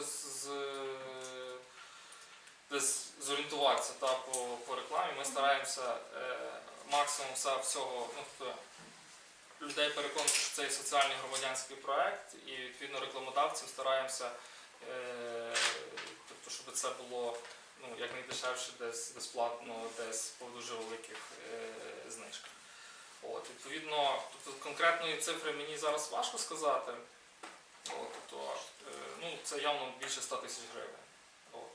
з, десь зорієнтуватися та, по, по рекламі. Ми стараємося е, максимум все всього ну, тобто, людей переконати, що це соціальний громадянський проект, і відповідно рекламодавцям стараємося, е, тобто, щоб це було ну, якнайдешевше, десь безплатно, десь по дуже великих е, знижках. От, відповідно, тобто, конкретної цифри мені зараз важко сказати. От, тобто, е, ну, це явно більше 100 тисяч гривень. От.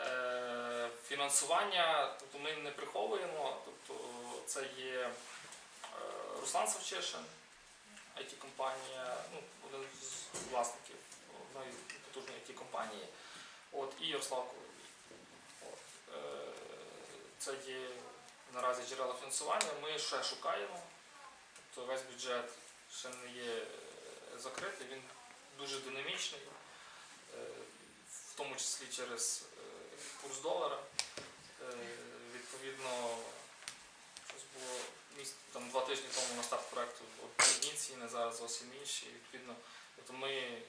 Е, фінансування тобто ми не приховуємо, тобто це є е, Руслан Савчишин, IT-компанія, ну, один з власників одної потужної IT-компанії, от, і Ярослав. От. Е, це є наразі джерела фінансування. Ми ще шукаємо, тобто весь бюджет ще не є е, закритий, він дуже динамічний, е, в тому числі через е, курс долара. Е, Відповідно, було там два тижні тому на старт проекту от одні ціни, зараз зовсім інші. Відповідно, тобто ми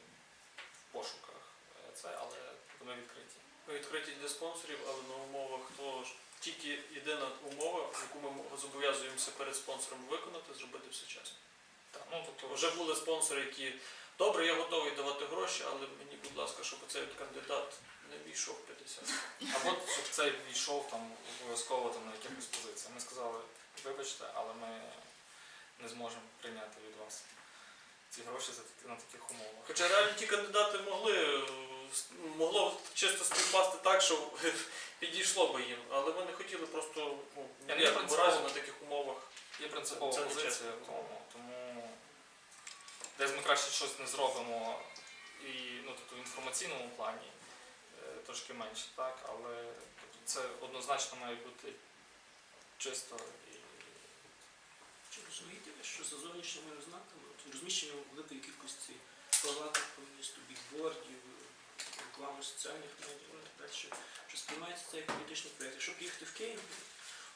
в пошуках це, але ми відкриті. Ми відкриті для спонсорів, але на умовах того ж тільки єдина умова, яку ми зобов'язуємося перед спонсором виконати, зробити все чесно. Так, ну, тобто, Вже були спонсори, які добре, я готовий давати гроші, але мені, будь ласка, щоб цей кандидат не війшов в 50. Або щоб цей війшов там обов'язково там на якихось позиціях. Ми сказали, вибачте, але ми не зможемо прийняти від вас ці гроші за такі- на таких умовах. Хоча реально ті кандидати могли, могло чисто співпасти так, що підійшло би їм, але ми не хотіли просто ну, Я в не принципово. разі на таких умовах. Є принципова Це не позиція в тому десь ми краще щось не зробимо і ну, тобто, в інформаційному плані е, трошки менше, так, але тобто, це однозначно має бути чисто і Чи розумієте ви, що за зовнішніми ознаками, розміщення великої кількості палаток по місту, бікбордів, реклами соціальних медіа так далі, що сприймається це як політичний проєкт. Якщо поїхати в Київ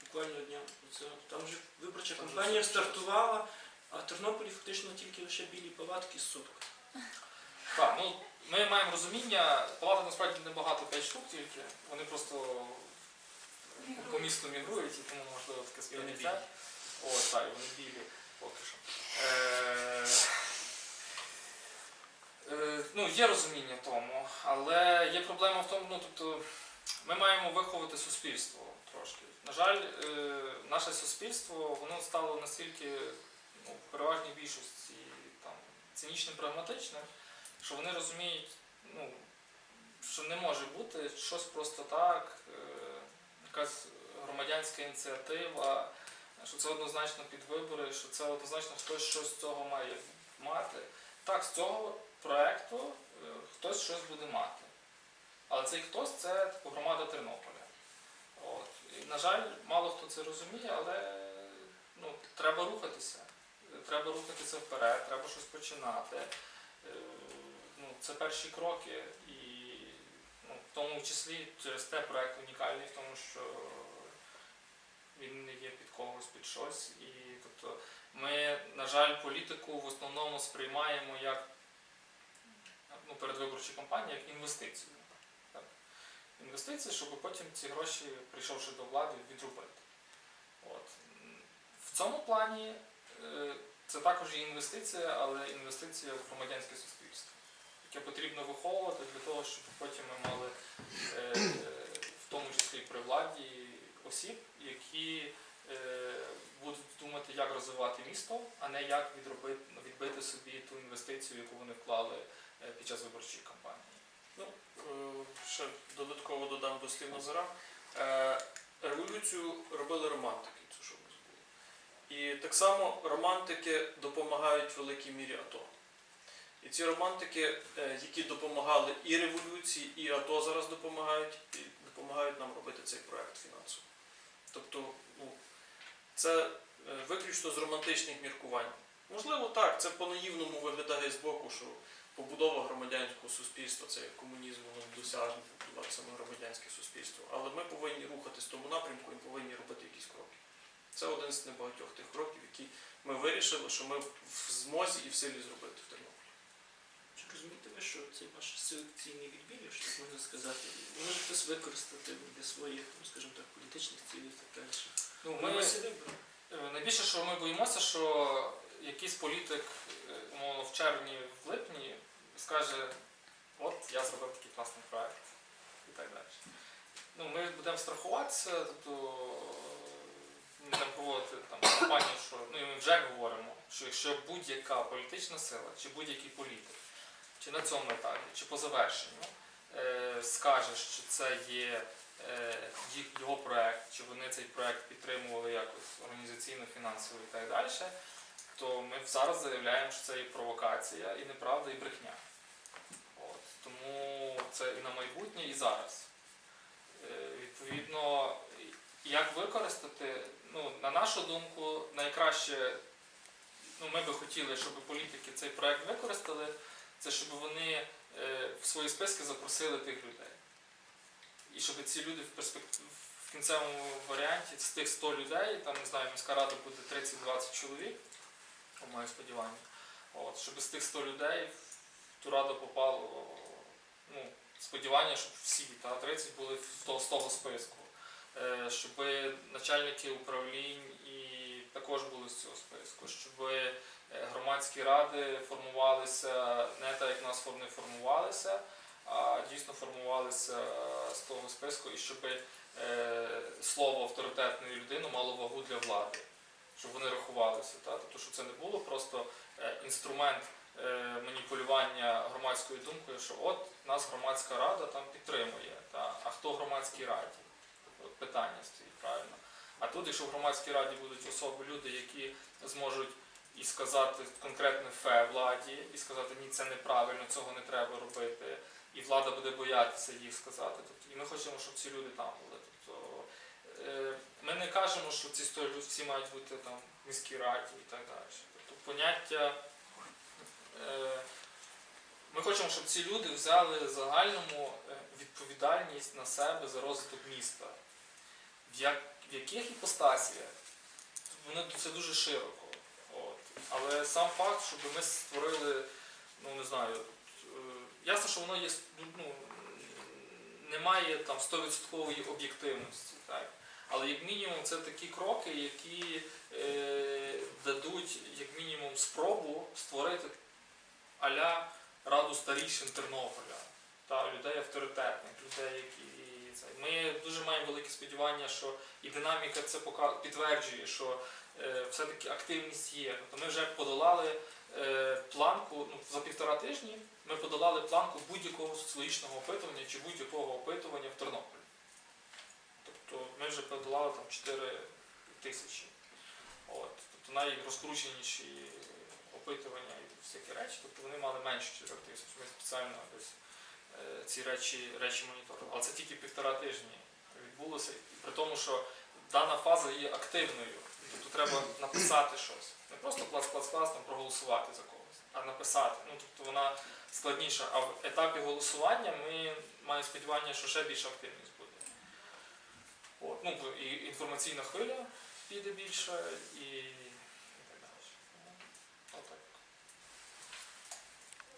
буквально дня, це, там вже виборча кампанія стартувала, а в Тернополі фактично тільки лише білі палатки з суток. Так, ну ми маємо розуміння, палаток насправді небагато, 5 штук тільки. Вони просто по місту мігрують, і тому можливо таке сприйняття. О, так, вони білі поки що. Е, е, ну, є розуміння тому, але є проблема в тому, ну тобто ми маємо виховати суспільство трошки. На жаль, е, наше суспільство воно стало настільки ну, в переважній більшості там, цинічним, прагматичним, що вони розуміють, ну, що не може бути щось просто так, е, якась громадянська ініціатива, що це однозначно під вибори, що це однозначно хтось щось з цього має мати. Так, з цього проекту е, хтось щось буде мати. Але цей хтось це типу, громада Тернополя. От. І, на жаль, мало хто це розуміє, але ну, треба рухатися. Треба рухатися вперед, треба щось починати. Е, Ну, це перші кроки, і ну, в тому числі через те проект унікальний, в тому що він не є під когось, під щось. І тобто ми, на жаль, політику в основному сприймаємо як ну, передвиборчу кампанію, як інвестицію. Так? Інвестиції, щоб потім ці гроші, прийшовши до влади, відробити. От. В цьому плані е, це також є інвестиція, але інвестиція в громадянське суспільство, яке потрібно виховувати для того, щоб потім ми мали е, в тому числі при владі осіб, які е, будуть думати, як розвивати місто, а не як відбити собі ту інвестицію, яку вони вклали е, під час виборчої кампанії. Ну, ще додатково додам до слів Назара. Революцію робили романтики, це що ми забули. І так само романтики допомагають в великій мірі АТО. І ці романтики, е, які допомагали і революції, і АТО зараз допомагають, і допомагають нам робити цей проект фінансово. Тобто, ну, це е, виключно з романтичних міркувань. Можливо, так, це по-наївному виглядає з боку, що побудова громадянського суспільства, це комунізм, воно досяжне побудувати саме громадянське суспільство. Але ми повинні рухатись в тому напрямку і повинні робити якісь кроки. Це один з небагатьох тих кроків, які ми вирішили, що ми в змозі і в силі зробити в Тернополі. Чи розумієте ви, що цей ваш селекційний відбір, якщо так можна сказати, може хтось використати для своїх, ну, скажімо так, політичних цілей і так далі. Ну, Ми. Е, Найбільше, що ми боїмося, що якийсь політик, е, умовно, в червні, в липні скаже, от я зробив такий класний проект і так далі. Ну, ми будемо страхуватися, тобто ми проводити там кампанію, що ну і ми вже говоримо, що якщо будь-яка політична сила чи будь-який політик, чи на цьому етапі, чи по завершенню, е, скаже, що це є е, його проект, чи вони цей проект підтримували якось організаційно, фінансово і так далі, то ми зараз заявляємо, що це і провокація, і неправда, і брехня. От. Тому це і на майбутнє, і зараз. Е, Відповідно, як використати, ну, на нашу думку, найкраще, ну, ми би хотіли, щоб політики цей проект використали, це щоб вони е, в свої списки запросили тих людей. І щоб ці люди в перспективі в кінцевому варіанті з тих 100 людей, там не знаю, міська рада буде 30-20 чоловік, по моє сподівання, от, щоб з тих 100 людей в ту раду попало ну, сподівання, щоб всі та 30 були з того списку. Е, щоб начальники управлінь і також були з цього списку, щоб е, громадські ради формувалися не так, як нас вони формувалися, а дійсно формувалися е, з того списку, і щоб слово авторитетної людини мало вагу для влади, щоб вони рахувалися. Тобто, щоб це не було просто інструмент маніпулювання громадською думкою, що от нас громадська рада там підтримує. А хто в громадській раді? От питання стоїть правильно. А тут, якщо в громадській раді будуть особи, люди, які зможуть і сказати конкретне фе владі, і сказати, ні, це неправильно, цього не треба робити, і влада буде боятися їх сказати. Тобто, і ми хочемо, щоб ці люди там були. Тобто, е, ми не кажемо, що ці 100 люди всі мають бути там в міській раді і так далі. Тобто поняття. Е, ми хочемо, щоб ці люди взяли загальному е, відповідальність на себе за розвиток міста. В, як, в яких іпостасіях? Воно це дуже широко. От. Але сам факт, щоб ми створили, ну не знаю, е, ясно, що воно є, ну, немає там 100% об'єктивності. Так? Але як мінімум це такі кроки, які е, дадуть як мінімум спробу створити аля раду старішин Тернополя, та людей авторитетних, людей, які це. Ми дуже маємо великі сподівання, що і динаміка це підтверджує, що е, все-таки активність є. Тобто ми вже подолали е, планку ну, за півтора тижні. Ми подолали планку будь-якого соціологічного опитування чи будь-якого опитування в Тернополі. Тобто ми вже подолали там 4 тисячі. От. Тобто найрозкрученіші опитування і всякі речі, тобто вони мали менше 4 тисяч. Ми спеціально е, ці речі, речі моніторили. Але це тільки півтора тижні відбулося. При тому, що дана фаза є активною. Тобто треба написати щось. Не просто клас-клас-клас проголосувати за когось, а написати. Ну, тобто вона складніша. А в етапі голосування ми маємо сподівання, що ще більша активність буде. От, ну, і інформаційна хвиля піде більше, і